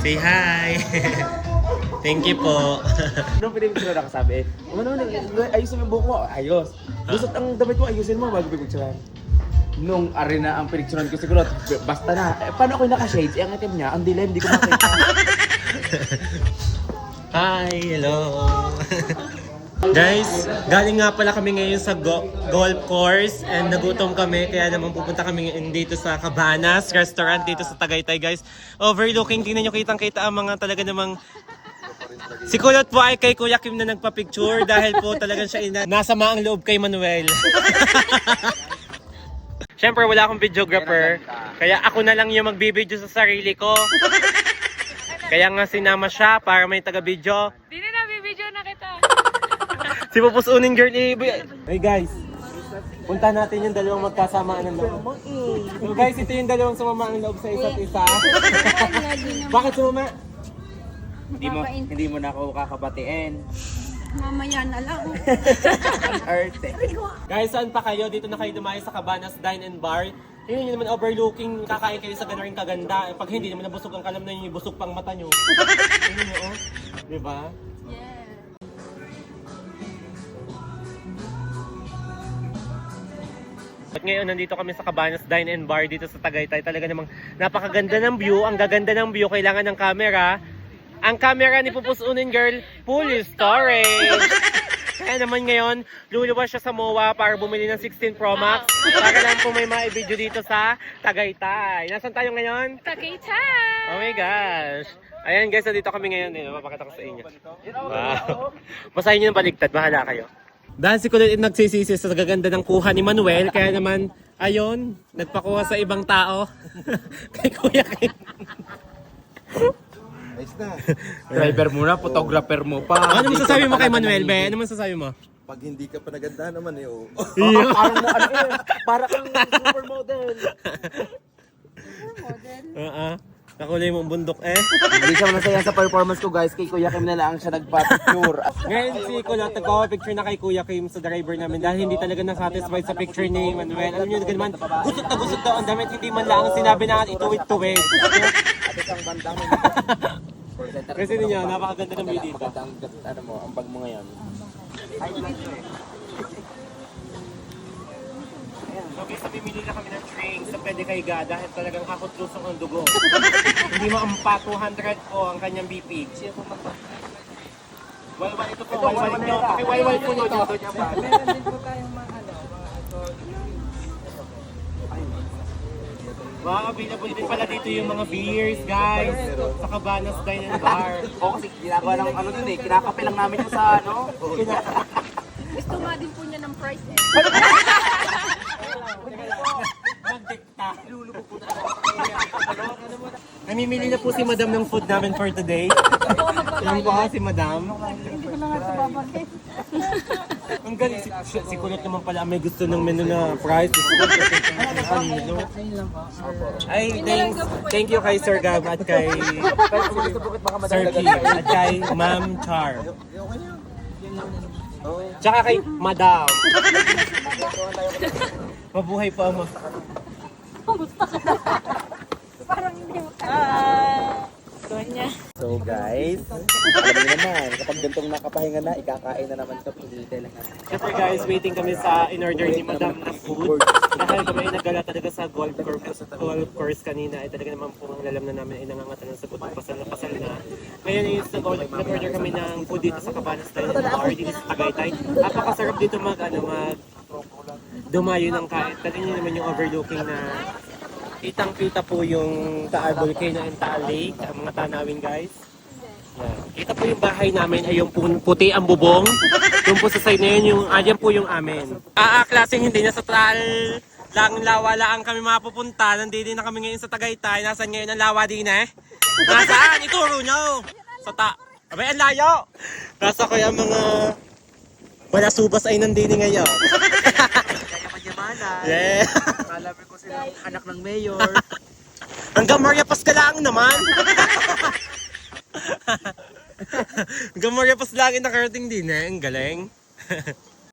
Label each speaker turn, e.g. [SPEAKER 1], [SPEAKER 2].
[SPEAKER 1] Say hi. Thank you po.
[SPEAKER 2] Anong pinipicture na kasabi? Ano ayusin mo yung buhok mo. Ayos. Gusot ang damit mo, ayusin mo bago pipicturean. Nung arena ang pinicturean ko siguro, basta na. Eh, paano ako naka-shades? Eh, ang itim niya, ang dilim, di ko makita.
[SPEAKER 1] Hi, hello. Guys, galing nga pala kami ngayon sa go- golf course and nagutom kami kaya naman pupunta kami ngayon dito sa Cabanas restaurant dito sa Tagaytay guys. Overlooking, tingnan nyo kitang kita ang mga talaga namang Si Kulot po ay kay Kuya Kim na nagpa-picture dahil po talagang siya ina- nasa maang loob kay Manuel. Siyempre wala akong videographer, kaya ako na lang yung magbibideo sa sarili ko. Kaya nga sinama siya para may taga-video.
[SPEAKER 3] Di na nabibidyo na kita.
[SPEAKER 1] Si Pupus Uning Girl eh. Hey guys, punta natin yung dalawang magkasamaan ng loob. So guys, ito yung dalawang sumama ang loob sa isa't isa. Bakit sumama?
[SPEAKER 2] hindi mo, hindi mo na ako kakabatiin.
[SPEAKER 3] Mamaya na lang.
[SPEAKER 2] Arte.
[SPEAKER 1] Guys, saan pa kayo? Dito na kayo dumayo sa Cabanas Dine and Bar. Yun yun naman overlooking, kakain kayo sa gano'ng kaganda. Pag hindi naman nabusog ang kalam na yun, busog pang mata nyo. Yun yun, oh. Diba? At ngayon, nandito kami sa Cabanas Dine and Bar dito sa Tagaytay. Talaga namang napakaganda ng view. Ang gaganda ng view, kailangan ng camera. Ang camera ni Pupus Unin Girl, full storage. Kaya naman ngayon, luluwas siya sa MOA para bumili ng 16 Pro Max. Para lang po may ma-video dito sa Tagaytay. Nasaan tayo ngayon?
[SPEAKER 3] Tagaytay!
[SPEAKER 1] Oh my gosh. Ayan guys, nandito kami ngayon. Eh, mapakita ko sa inyo. Wow. Basahin nyo ng baligtad. Bahala kayo. Dahil si Kulot nagsisisi sa gaganda ng kuha ni Manuel, kaya naman, ayon, nagpakuha sa ibang tao. Kay Kuya Kim.
[SPEAKER 4] Ayos na.
[SPEAKER 2] Driver mo na, photographer mo pa.
[SPEAKER 1] Ano masasabi
[SPEAKER 2] ka
[SPEAKER 1] mo kay Manuel, be? Ano masasabi mo?
[SPEAKER 4] Pag hindi ka pa naganda naman eh, oh.
[SPEAKER 2] parang mo, ano eh, para kang supermodel.
[SPEAKER 1] Oo. Nakulay mo ang bundok eh.
[SPEAKER 2] Hindi siya masaya sa performance ko guys, kay Kuya Kim na lang siya nagpa-picture.
[SPEAKER 1] Ngayon si Kulot, nagpawa-picture na kay Kuya Kim sa driver namin dahil hindi talaga na-satisfied sa picture ni Manuel. Alam niyo naman, gusot na gusot daw ang damit, hindi man lang ang sinabi na ituwid-tuwid.
[SPEAKER 2] At isang bandang
[SPEAKER 1] Kasi niya, napakaganda ng view dito.
[SPEAKER 2] Ang, ano mo, ang bag ngayon.
[SPEAKER 1] So namimili na kami ng train sa pwede kay Ga dahil talagang akot lusong ang dugo. Hindi mo ampa, 200 po ang kanyang BP. Walwal ito po, walwal nyo. Pakiwalwal po nyo ito.
[SPEAKER 3] Meron din po tayong mga ano, mga
[SPEAKER 1] Wow, available din pala dito yung mga beers, guys. Sa Cabanas Dine and Bar.
[SPEAKER 2] O kasi ginagawa ng ano dun eh, kinakape lang namin yung sa ano.
[SPEAKER 3] Gusto nga din po niya ng price eh.
[SPEAKER 1] Magdikta. Namimili na po si Madam ng food namin for today. Yan po si Madam.
[SPEAKER 3] Hindi ko na nga ito babagay.
[SPEAKER 1] Ang galing, si, si, si Kulot naman pala may gusto ng menu na fries. Ano? Ay, thanks. Thank you kay Sir Gab at kay Sir Kim at kay Ma'am Char. Tsaka kay Madam. Mabuhay po ang mga.
[SPEAKER 3] Parang hindi mo Ah, Donya.
[SPEAKER 2] So guys, niyo naman, kapag gantong nakapahinga na, ikakain na naman ito, pinili lang natin.
[SPEAKER 1] Siyempre guys, waiting kami sa in-order ni Madam na food. Dahil kami ay nagala talaga sa golf course, golf course kanina. Ay talaga naman po ang lalam na namin ay nangangatan ng sagot ng pasal na pasal na. Ngayon nag- nag-order kami ng food dito sa Cabanas Style Bar dito sa Tagaytay. Napakasarap dito mag, ano, mag dumayo ng kain. Talagang nyo naman yung overlooking na kitang kita po yung Taal Volcano and Taal Lake, ang mga tanawin guys. Yan. Kita po yung bahay namin ay yung pu- puti ang bubong. Yung po sa side na yun, yung, ayan po yung amin. Ah, ah, hindi na sa Taal lang lawa lang kami mapupunta. Nandito na kami ngayon sa Tagaytay. Nasaan ngayon ang lawa din eh? Nasaan? Ituro nyo! Sa ta... Abay, ang layo! Nasa ko yung mga... Wala subas ay nandini ngayon.
[SPEAKER 2] Kaya manyamanan,
[SPEAKER 1] Yeah!
[SPEAKER 2] akala ko sila anak ng mayor.
[SPEAKER 1] Hanggang Maria lang naman. Hanggang Maria Paz lang nakarating din eh. Ang galing.